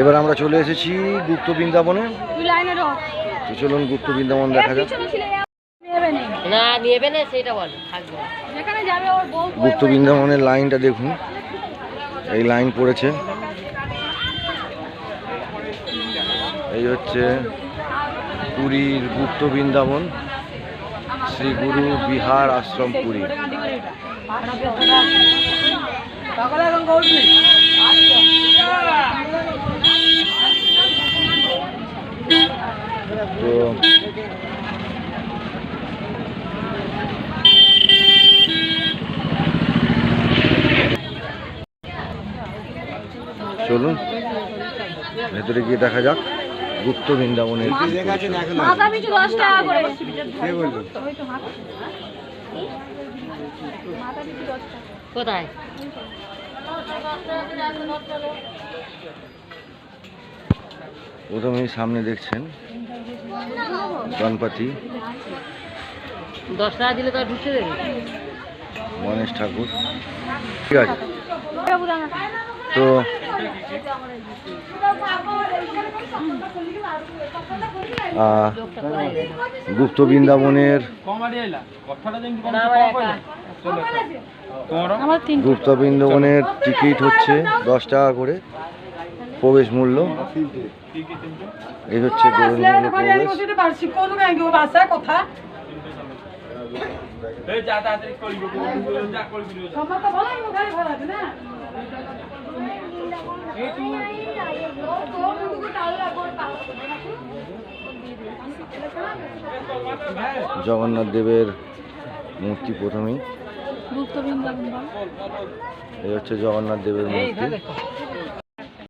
এবার আমরা চলে এসেছি গুপ্ত বৃন্দাবনে। তো চলুন গুপ্ত বৃন্দাবন দেখা যাক। গুপ্ত বৃন্দাবনের লাইনটা দেখুন। এই লাইন পড়েছে। এই হচ্ছে পুরীর গুপ্ত বৃন্দাবন শ্রী গুরু বিহার আশ্রম পুরী। তো চলুন ভেতরে গিয়ে দেখা যাক গুপ্ত বৃন্দাবনের কোথায়? প্রথমেই সামনে দেখছেন গণপতি। দশ টাকা দিলে তো দেবে। গণেশ ঠাকুর। ঠিক আছে। তো গুপ্ত বৃন্দাবনের গুপ্ত বৃন্দাবনের টিকিট হচ্ছে দশ টাকা করে। প্রবেশ মূল্য। এই হচ্ছে জগন্নাথ দেবের মূর্তি প্রথমেই। এই হচ্ছে জগন্নাথ দেবের মূর্তি।